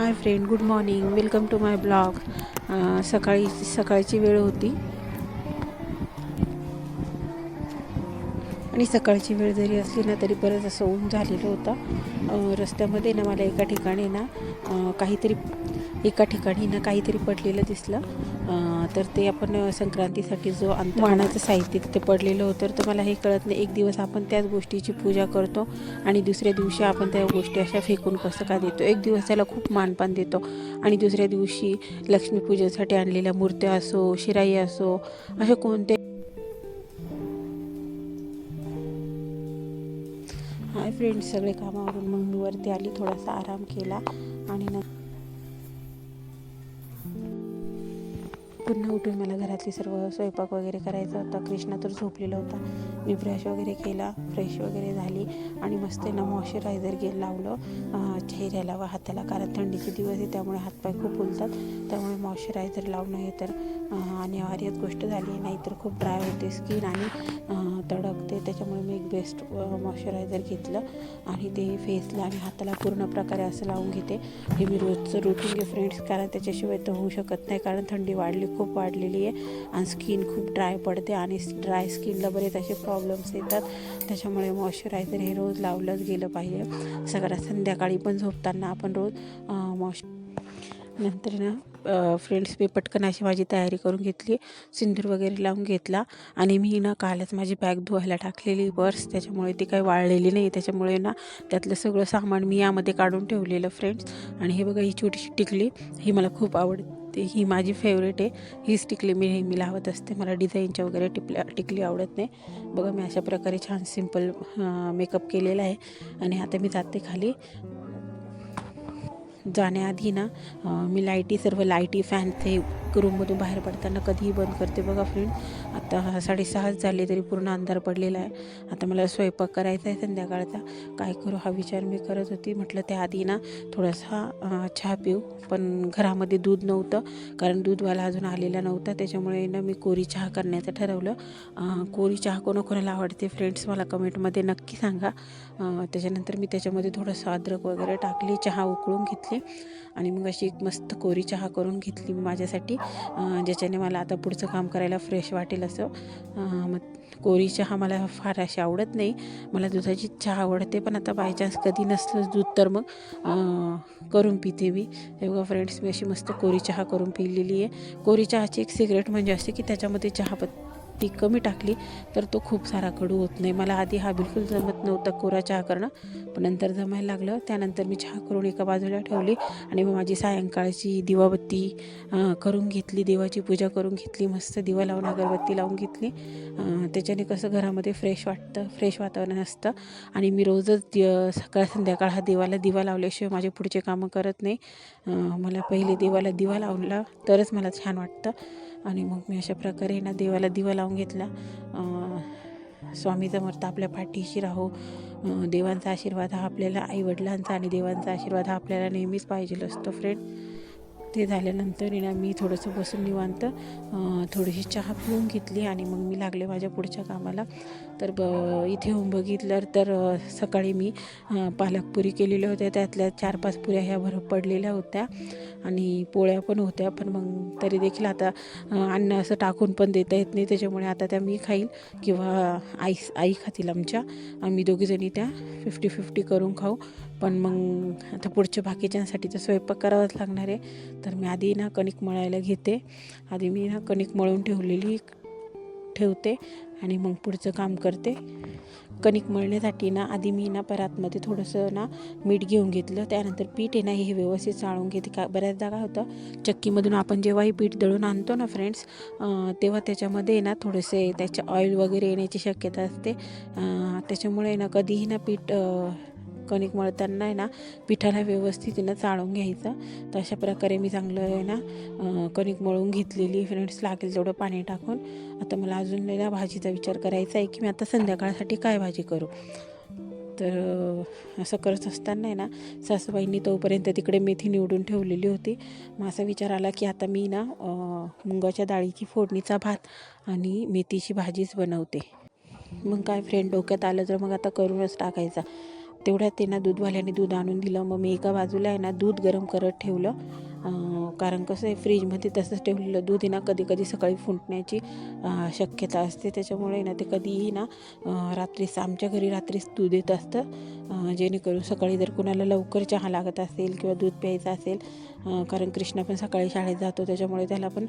Hi friend good morning. Welcome to my blog. सकाळी सकाळची वेळ होती. आणि सकाळची वेळ जरी असली ना तरी बरंच असं ऊन झालेलं होतं. रस्त्यामध्ये ना मला एका ठिकाणी ना काहीतरी एका ठिकाणी ना काहीतरी पडलेलं दिसलं. तर ते आपण संक्रांतीसाठी जो अंत वाणाचं साहित्य तिथे पडलेलं होतं तर मला हे कळत नाही. एक दिवस आपण त्याच गोष्टीची पूजा करतो आणि दुसऱ्या दिवशी आपण त्या गोष्टी अशा फेकून कसं का देतो. एक दिवस त्याला खूप मानपान देतो आणि दुसऱ्या दिवशी लक्ष्मीपूजेसाठी आणलेल्या मूर्त्या असो शिराई असो अशा कोणत्या हाय फ्रेंड्स सगळे कामावरून मग मी वरती आली थोडासा आराम केला आणि न पुन्हा उठून मला घरातली सर्व स्वयंपाक वगैरे करायचा होता. कृष्णा तर झोपलेला होता. मी ब्रश वगैरे केला फ्रेश वगैरे झाली आणि मस्त ना मॉइश्चरायझर गे लावलं. चेहऱ्याला व हाताला कारण थंडीचे दिवस आहे त्यामुळे हातपाय खूप फुलतात. त्यामुळे मॉइश्चरायझर लावणं हे तर अनिवार्यच गोष्ट झाली. नाहीतर खूप ड्राय होते. स्किन आणि तडकते. त्याच्यामुळे मी एक बेस्ट मॉइश्चरायझर घेतलं आणि ते फेसला आणि हाताला पूर्ण प्रकारे असं लावून घेते. हे मी रोजचं रुटीन घे फ्रेंड्स कारण त्याच्याशिवाय तर होऊ शकत नाही कारण थंडी वाढली खूप वाढलेली आहे आणि स्किन खूप ड्राय पडते आणि ड्राय स्किनला बरेच असे प्रॉब्लेम्स येतात. त्याच्यामुळे मॉइश्चरायझर हे रोज लावलंच गेलं पाहिजे. सगळ्या संध्याकाळी पण झोपताना आपण रोज मॉश नंतर ना फ्रेंड्स मी पटकन अशी माझी तयारी करून घेतली. सिंदूर वगैरे लावून घेतला. आणि मी ना कालच माझी बॅग धुवायला टाकलेली पर्स त्याच्यामुळे ती काही वाळलेली नाही. त्याच्यामुळे ना त्यातलं सगळं सामान मी यामध्ये काढून ठेवलेलं फ्रेंड्स आणि हे बघा ही छोटीशी टिकली. ही मला खूप आवडते. ही माझी फेवरेट आहे. हीच टिकली मी नेहमी लावत असते. मला डिझाईनच्या वगैरे टिपल्या टिकली आवडत नाही. बघा मी अशा प्रकारे छान सिंपल मेकअप केलेला आहे. आणि आता मी जाते खाली. जाण्याआधी ना मी लाईटी सर्व लाईटी फॅन्स रूममधून बाहेर पडताना कधीही बंद करते. बघा फ्रेंड आता साडेसहाच झाले तरी पूर्ण अंधार पडलेला आहे. आता मला स्वयंपाक करायचा आहे संध्याकाळचा. काय करू हा विचार मी करत होती. म्हटलं त्या आधी ना थोडासा चहा पिऊ. पण घरामध्ये दूध नव्हतं. कारण दूधवाला अजून आलेला नव्हता. त्याच्यामुळे ना मी कोरी चहा करण्याचं ठरवलं. कोरी चहा कोणाकोणाला आवडते फ्रेंड्स मला कमेंटमध्ये नक्की सांगा. त्याच्यानंतर मी त्याच्यामध्ये थोडंसं अद्रक वगैरे टाकली चहा उकळून घेतली. आणि मग अशी एक मस्त कोरी चहा करून घेतली मी माझ्यासाठी. ज्याच्याने मला आता पुढचं काम करायला फ्रेश वाटेल असं. मग कोरी चहा मला फार अशी आवडत नाही. मला दुधाची चहा आवडते पण आता बाय चान्स कधी नसलं दूध तर मग करून पिते मी. हे बघा फ्रेंड्स मी अशी मस्त कोरी चहा करून पिलेली आहे. कोरी चहाची एक सिगरेट म्हणजे असे की त्याच्यामध्ये चहापत्ती ती कमी टाकली तर तो खूप सारा कडू होत नाही. मला आधी हा बिलकुल जमत नव्हता कोरा चहा करणं पण नंतर जमायला लागलं. त्यानंतर मी चहा करून एका बाजूला ठेवली आणि मग माझी सायंकाळची दिवाबत्ती करून घेतली देवाची पूजा करून घेतली मस्त दिवा लावून अगरबत्ती लावून घेतली. त्याच्याने कसं घरामध्ये फ्रेश वाटतं फ्रेश वातावरण असतं. आणि मी रोजच सकाळ संध्याकाळ हा देवाला दिवा लावल्याशिवाय माझे पुढचे कामं करत नाही. मला पहिले देवाला दिवा लावला तरच मला छान वाटतं. आणि मग मी अशा प्रकारे ना देवाला दिवा लावून घेतला. स्वामी समर्थ आपल्या पाठीशी राहो. देवांचा आशीर्वाद हा आपल्याला आईवडिलांचा आणि देवांचा आशीर्वाद हा आपल्याला नेहमीच पाहिजे असतो फ्रेंड ते झाल्यानंतर आहे ना मी थोडंसं बसून निवांत थोडीशी चहा पिऊन घेतली आणि मग मी लागले माझ्या पुढच्या कामाला. तर ब इथे येऊन बघितलं तर सकाळी मी पालक पालकपुरी केलेल्या होत्या. त्यातल्या चार पाच पुऱ्या ह्या भर पडलेल्या होत्या आणि पोळ्या पण होत्या. पण मग तरी देखील आता अन्न असं टाकून पण देता येत नाही. त्याच्यामुळे आता त्या मी खाईल किंवा आई आई खातील आमच्या. आम्ही दोघीजणी त्या फिफ्टी फिफ्टी करून खाऊ. पण मग आता पुढच्या बाकीच्यांसाठी तर स्वयंपाक करावाच लागणार आहे. तर मी आधी ना कणिक मळायला घेते. आधी मी ना कणिक मळून ठेवलेली ठेवते आणि मग पुढचं काम करते. कणिक मळण्यासाठी ना आधी मी ना परातमध्ये थोडंसं ना मीठ घेऊन घेतलं. त्यानंतर पीठ आहे ना हे व्यवस्थित चाळून घेते. का बऱ्याचदा काय होतं चक्कीमधून आपण जेव्हाही पीठ दळून आणतो ना फ्रेंड्स तेव्हा त्याच्यामध्ये ना थोडेसे त्याचे ऑइल वगैरे येण्याची शक्यता असते. त्याच्यामुळे ना कधीही ना पीठ कणिक मळताना आहे ना पिठाला व्यवस्थित आहे ना चाळून घ्यायचं. तर अशा प्रकारे मी चांगलं आहे ना कणिक मळून घेतलेली फ्रेंड्स लागेल तेवढं पाणी टाकून. आता मला अजून ना भाजीचा विचार करायचा आहे की मी आता संध्याकाळसाठी काय भाजी करू? तर असं करत असताना आहे ना सासूबाईंनी तोपर्यंत तिकडे मेथी निवडून ठेवलेली होती. मग असा विचार आला की आता मी ना मुंगाच्या मुगाच्या डाळीची फोडणीचा भात आणि मेथीची भाजीच बनवते. मग काय फ्रेंड डोक्यात आलं तर मग आता करूनच टाकायचा. तेवढ्यात त्यांना दूधवाल्याने दूध आणून दिलं. मग मी एका बाजूला आहे ना दूध गरम करत ठेवलं. कारण कसं आहे फ्रीजमध्ये तसंच ठेवलेलं दूध आहे ना कधी कधी सकाळी फुटण्याची शक्यता असते. त्याच्यामुळे ना ते कधीही ना रात्रीस रात्रीच आमच्या घरी रात्रीच दूध येत असतं. जेणेकरून सकाळी जर कुणाला लवकर चहा लागत असेल किंवा दूध प्यायचं असेल कारण कृष्णा पण सकाळी शाळेत जातो त्याच्यामुळे त्याला पण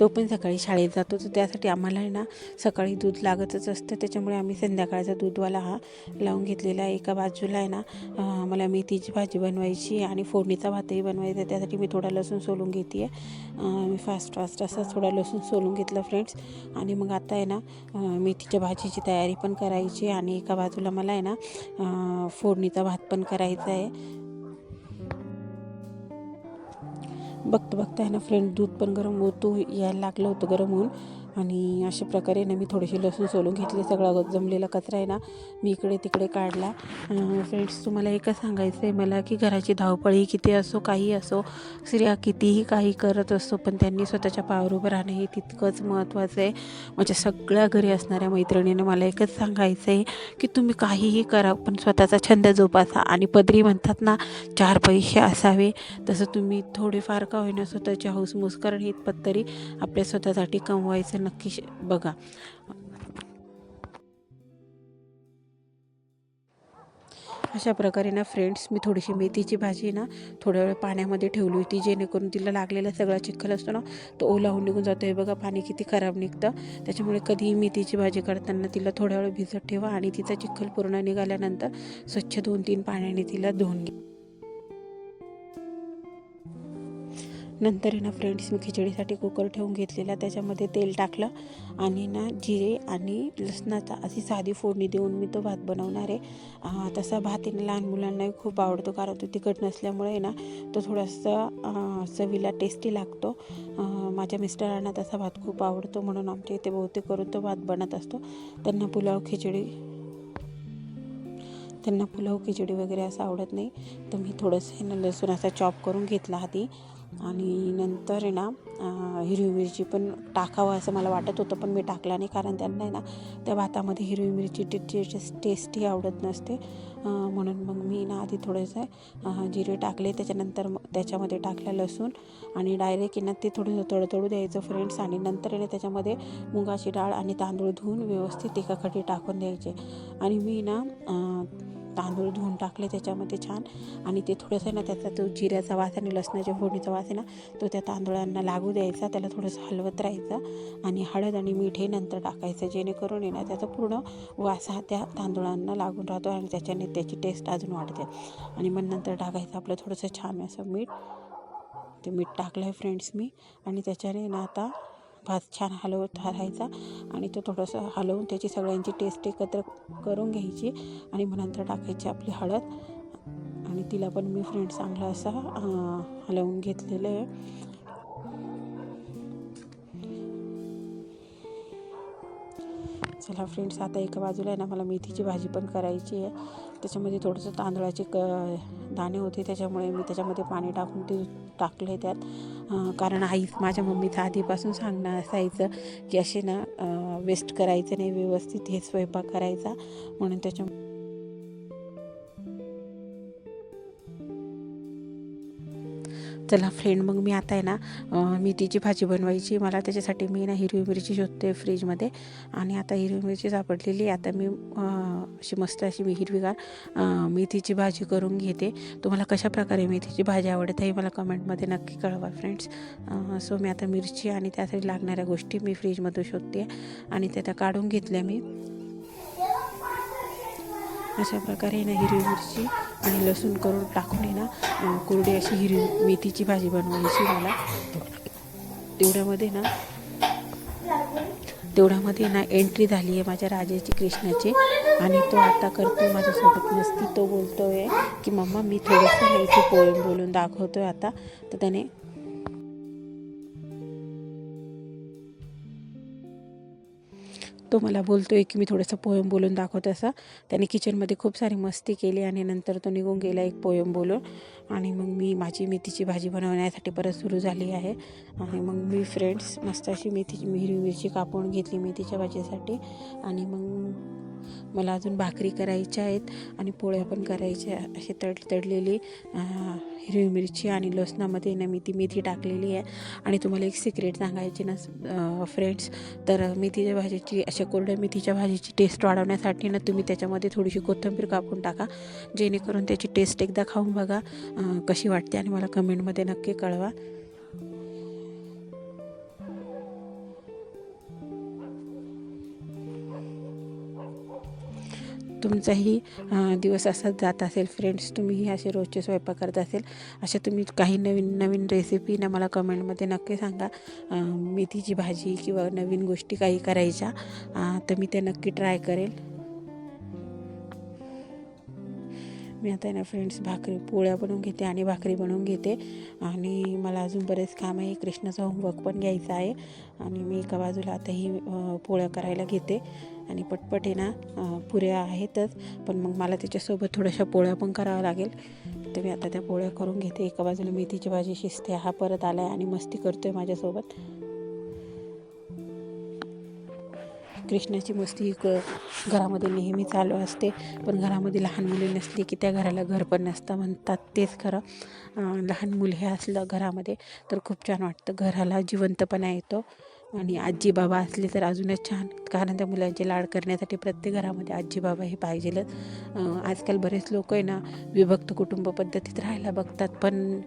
तो पण सकाळी शाळेत जातो तर त्यासाठी आम्हाला आहे ना सकाळी दूध लागतच असतं. त्याच्यामुळे आम्ही संध्याकाळचा दूधवाला हा लावून घेतलेला आहे. एका बाजूला आहे ना मला मेथीची भाजी बनवायची आणि फोडणीचा भातही बनवायचा आहे. त्यासाठी मी थोडा लसूण सोलून घेते आहे मी फास्ट फास्ट असा थोडा लसूण सोलून घेतलं फ्रेंड्स आणि मग आता आहे ना मेथीच्या भाजीची तयारी पण करायची आहे. आणि एका बाजूला मला आहे ना फोडणीचा भात पण करायचा आहे. बघता बघता आहे ना फ्रेंड दूध पण गरम होतो यायला लागलं होतं गरम होऊन. आणि अशा प्रकारे ना मी थोडीशी लसूण सोलून घेतली. सगळा ग- जमलेला कचरा आहे ना मी इकडे तिकडे काढला. फ्रेंड्स तुम्हाला एकच सांगायचं आहे. मला की घराची धावपळी किती असो काही असो स्त्रिया कितीही काही करत असो पण त्यांनी स्वतःच्या पावर उभं राहणं हे तितकंच महत्त्वाचं आहे. माझ्या सगळ्या घरी असणाऱ्या मैत्रिणीने मला एकच सांगायचं आहे की तुम्ही काहीही करा पण स्वतःचा छंद जोपासा. आणि पदरी म्हणतात ना चार पैसे असावे. तसं तुम्ही थोडेफार का होईना स्वतःची हौसमौस कारण हे पत्तरी आपल्या स्वतःसाठी कमवायचं नक्की बघा. अशा प्रकारे ना फ्रेंड्स मी थोडीशी मेथीची भाजी ना थोड्या वेळ पाण्यामध्ये ठेवली होती जेणेकरून तिला लागलेला सगळा चिखल असतो ना तो ओला होऊन निघून जातो हे बघा पाणी किती खराब निघतं. त्याच्यामुळे कधीही मेथीची भाजी करताना तिला थोड्या वेळ भिजत ठेवा आणि तिचा चिखल पूर्ण निघाल्यानंतर स्वच्छ दोन तीन पाण्याने तिला धुवून घ्या. नंतर आहे ना फ्रेंड्स मी खिचडीसाठी कुकर ठेवून घेतलेला. त्याच्यामध्ये तेल टाकलं आणि ना जिरे आणि लसणाचा अशी साधी फोडणी देऊन मी तो भात बनवणार आहे. तसा भात आहे ना लहान मुलांनाही खूप आवडतो कारण तो तिखट नसल्यामुळे ना तो थोडासा चवीला टेस्टी लागतो. माझ्या मिस्टरांना तसा भात खूप आवडतो म्हणून आमच्या इथे बहुतेक करून तो भात बनत असतो. त्यांना पुलाव खिचडी त्यांना पुलाव खिचडी वगैरे असं आवडत नाही. तर मी थोडंसं ना लसूण असा चॉप करून घेतला आधी. आणि नंतर आहे ना हिरवी मिरची पण टाकावं असं मला वाटत होतं पण मी टाकला नाही कारण त्यांना आहे ना त्या भातामध्ये हिरवी मिरची टेस्टी आवडत नसते. म्हणून मग मी ना आधी थोडंसं जिरे टाकले त्याच्यानंतर त्याच्यामध्ये टाकलं लसूण आणि डायरेक्ट ना ते थोडंसं तळतळू द्यायचं फ्रेंड्स आणि नंतर आहे ना त्याच्यामध्ये मुगाची डाळ आणि तांदूळ धुवून व्यवस्थित एका टाकून द्यायचे. आणि मी ना तांदूळ धुवून टाकले त्याच्यामध्ये छान. आणि ते थोडंसं ना त्याचा तो जिऱ्याचा वास आणि लसणाच्या फोडणीचा वास आहे ना तो त्या तांदूळांना लागू द्यायचा. त्याला थोडंसं हलवत राहायचं आणि हळद आणि मीठ हे नंतर टाकायचं जेणेकरून आहे ना त्याचा पूर्ण वास हा त्या तांदूळांना लागून राहतो आणि त्याच्याने त्याची टेस्ट अजून वाढते. आणि मग नंतर टाकायचं आपलं थोडंसं छान असं मीठ. ते मीठ टाकलं आहे फ्रेंड्स मी. आणि त्याच्याने ना आता भात छान हलवत राहायचा आणि तो थोडंसं हलवून त्याची सगळ्यांची टेस्ट एकत्र करून घ्यायची आणि मग नंतर टाकायची आपली हळद. आणि तिला पण मी फ्रेंड चांगला असा हलवून घेतलेलं आहे. चला फ्रेंड्स आता एका बाजूला आहे ना मला मेथीची भाजी पण करायची आहे. त्याच्यामध्ये थोडंसं तांदळाचे क दाणे होते त्याच्यामुळे मी त्याच्यामध्ये पाणी टाकून ते टाकले त्यात. कारण आई माझ्या मम्मीचं आधीपासून सांगणं असायचं की असे ना वेस्ट करायचं नाही व्यवस्थित हे स्वयंपाक करायचा. म्हणून त्याच्या चला फ्रेंड मग मी आता आहे ना मेथीची भाजी बनवायची. मला त्याच्यासाठी मी ना हिरवी मिरची शोधते फ्रीजमध्ये आणि आता हिरवी मिरची सापडलेली आहे. आता मी अशी मस्त अशी मी हिरवीगार मेथीची भाजी करून घेते. तुम्हाला कशा प्रकारे मेथीची भाजी आवडते आहे मला कमेंटमध्ये नक्की कळवा फ्रेंड्स सो मी आता मिरची आणि त्यासाठी लागणाऱ्या गोष्टी मी फ्रीजमधून शोधते. आणि त्या काढून घेतल्या मी. अशा प्रकारे ना हिरवी मिरची आणि लसूण करून टाकून आहे ना कोरडी अशी हिरवी मेथीची भाजी बनवायची मला. तेवढ्यामध्ये ना तेवढ्यामध्ये ना एंट्री झाली आहे माझ्या राजाची कृष्णाची. आणि तो आता करतो माझ्यासोबत मस्ती. तो बोलतो आहे की मम्मा मी थोडंसं इथे पोएम बोलून दाखवतो आहे आता. तर त्याने तो मला बोलतो आहे की मी थोडंसं पोयम बोलून दाखवतो असा. त्याने किचनमध्ये खूप सारी मस्ती केली आणि नंतर तो निघून गेला एक पोयम बोलून. आणि मग मी माझी मेथीची भाजी बनवण्यासाठी परत सुरू झाली आहे. आणि मग मी फ्रेंड्स मस्त अशी मेथीची हिरवी मिरची कापून घेतली मेथीच्या भाजीसाठी. आणि मग मला अजून भाकरी करायच्या आहेत आणि पोळ्या पण करायच्या अशी तड तडलेली हिरवी मिरची आणि लसणामध्ये ना मी ती मेथी टाकलेली आहे. आणि तुम्हाला एक सिक्रेट सांगायची ना फ्रेंड्स तर मेथीच्या भाजीची अशा कोरड्या मेथीच्या भाजीची टेस्ट वाढवण्यासाठी ना तुम्ही त्याच्यामध्ये थोडीशी कोथिंबीर कापून टाका. जेणेकरून त्याची टेस्ट एकदा खाऊन बघा. कशी वाटते आणि मला कमेंटमध्ये नक्की कळवा. तुमचाही दिवस असाच जात असेल फ्रेंड्स तुम्हीही असे रोजचे स्वयंपाक करत असेल अशा तुम्ही काही नवीन नवीन रेसिपी ना मला कमेंटमध्ये नक्की सांगा. मेथीची भाजी किंवा नवीन गोष्टी काही करायच्या तर मी ते नक्की ट्राय करेल. मी आता ना फ्रेंड्स भाकरी पोळ्या बनवून घेते आणि भाकरी बनवून घेते. आणि मला अजून बरेच काम आहे. कृष्णाचा होमवर्क पण घ्यायचा आहे. आणि मी एका बाजूला आता ही पोळ्या करायला घेते. आणि पटपट आहे ना पुऱ्या आहेतच. पण मग मला त्याच्यासोबत थोड्याशा पोळ्या पण कराव्या लागेल. तर मी आता त्या पोळ्या करून घेते. एका बाजूला मेथीची भाजी शिजते. हा परत आला आहे आणि मस्ती करतो आहे माझ्यासोबत. कृष्णाची मस्ती ही क घरामध्ये नेहमी चालू असते. पण घरामध्ये लहान मुले नसली की त्या घराला घर पण नसतं म्हणतात. तेच खरं. लहान मुलं हे असलं घरामध्ये तर खूप छान वाटतं. घराला जिवंतपणा येतो. आणि आजी बाबा असले तर अजूनच छान. कारण त्या मुलांचे लाड करण्यासाठी प्रत्येक घरामध्ये आजी बाबा हे पाहिजेलच. आजकाल बरेच लोक आहे ना विभक्त कुटुंब पद्धतीत राहायला बघतात. पण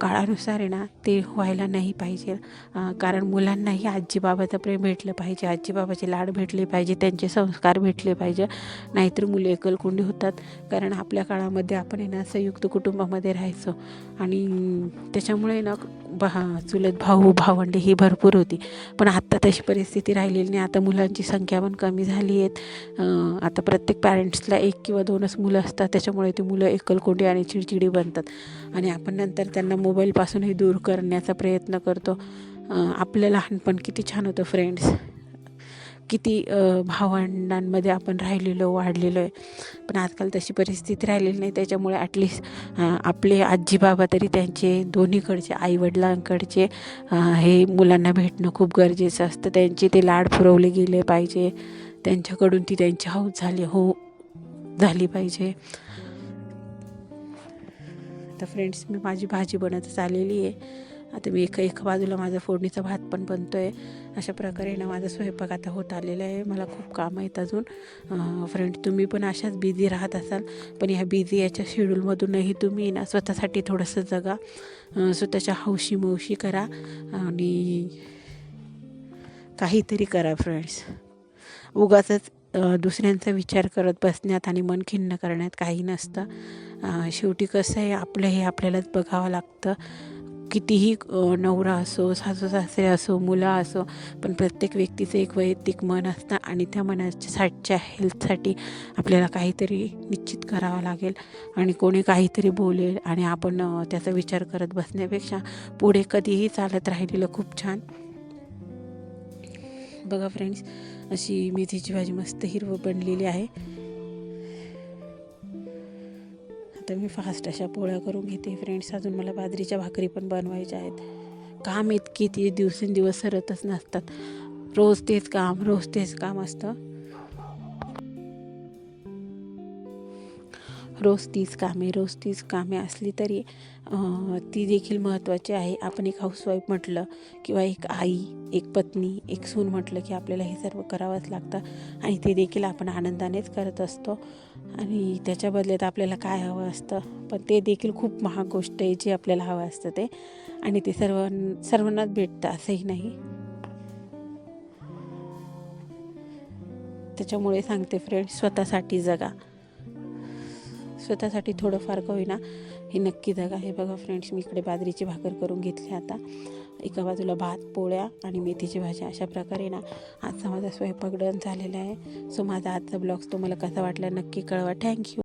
काळानुसार आहे ना ते व्हायला नाही पाहिजे. कारण मुलांनाही आजी बाबाचं प्रेम भेटलं पाहिजे. आजी बाबाचे लाड भेटले पाहिजे. त्यांचे संस्कार भेटले पाहिजे. नाहीतर मुले एकलकोंडी होतात. कारण आपल्या काळामध्ये आपण आहे ना संयुक्त कुटुंबामध्ये राहायचो. आणि त्याच्यामुळे ना भा चुलत भाऊ भावंडे ही भरपूर होती. पण आत्ता तशी परिस्थिती राहिलेली नाही. आता मुलांची संख्या पण कमी झाली आहेत. आता प्रत्येक पॅरेंट्सला एक किंवा दोनच मुलं असतात. त्याच्यामुळे ती मुलं एकलकोंडी आणि चिडचिडी बनतात. आणि आपण नंतर त्यांना मोबाईलपासूनही दूर करण्याचा प्रयत्न करतो. आपलं लहानपण किती छान होतं फ्रेंड्स किती भावंडांमध्ये आपण राहिलेलो वाढलेलो आहे. पण आजकाल तशी परिस्थिती राहिलेली नाही. त्याच्यामुळे ॲटलिस्ट आपले आजी बाबा तरी त्यांचे दोन्हीकडचे आईवडिलांकडचे हे मुलांना भेटणं खूप गरजेचं असतं. त्यांचे ते लाड पुरवले गेले पाहिजे. त्यांच्याकडून ती त्यांची हौस झाली हो झाली पाहिजे. आता फ्रेंड्स मी माझी भाजी बनतच आलेली आहे. आता मी एका एका बाजूला माझा फोडणीचा भात पण बनतो आहे अशा प्रकारे ना माझा स्वयंपाक आता होत आलेला आहे. मला खूप काम आहेत अजून. फ्रेंड तुम्ही पण अशाच बिझी राहत असाल पण ह्या बिझी याच्या शेड्यूलमधूनही तुम्ही ना स्वतःसाठी थोडंसं जगा. स्वतःच्या हौशी मौशी करा आणि काहीतरी करा फ्रेंड्स उगाचच दुसऱ्यांचा विचार करत बसण्यात आणि मन खिन्न करण्यात काही नसतं. शेवटी कसं आहे आपलं हे आपल्यालाच बघावं लागतं. कितीही नवरा असो सासू सासरे असो मुलं असो पण प्रत्येक व्यक्तीचं एक वैयक्तिक मन असतं आणि त्या मनाच्या साठच्या हेल्थसाठी आपल्याला काहीतरी निश्चित करावं लागेल आणि कोणी काहीतरी बोलेल आणि आपण त्याचा विचार करत बसण्यापेक्षा पुढे कधीही चालत राहिलेलं खूप छान. बघा फ्रेंड्स अशी मेथीची भाजी मस्त हिरवं बनलेली आहे. आता मी फास्ट अशा पोळ्या करून घेते. फ्रेंड्स अजून मला बाजरीच्या भाकरी पण बनवायच्या आहेत. काम इतकी ती दिवसेंदिवस सरतच नसतात. रोज तेच काम रोज तेच काम असतं. रोज तीच कामे रोज तीच कामे असली तरी ती देखील महत्त्वाची आहे. आपण एक हाऊसवाईफ म्हटलं किंवा एक आई एक पत्नी एक सून म्हटलं की आपल्याला हे सर्व करावंच लागतं आणि ते देखील आपण आनंदानेच करत असतो. आणि त्याच्या बदल्यात आपल्याला काय हवं असतं? पण ते देखील खूप महाग गोष्ट आहे जी आपल्याला हवं असतं ते. आणि ते सर्व सर्वांनाच भेटतं असंही नाही. त्याच्यामुळे सांगते फ्रेंड स्वतःसाठी जगा. स्वतःसाठी थोडंफार का होईना. हे नक्की जगा हे बघा फ्रेंड्स मी इकडे बाजरीची भाकर करून घेतली आता. एका बाजूला भात पोळ्या आणि मेथीची भाजी. अशा प्रकारे ना आजचा माझा स्वयंपाक डन झालेला आहे. सो माझा आजचा ब्लॉग्स तुम्हाला कसा वाटला नक्की कळवा. थँक्यू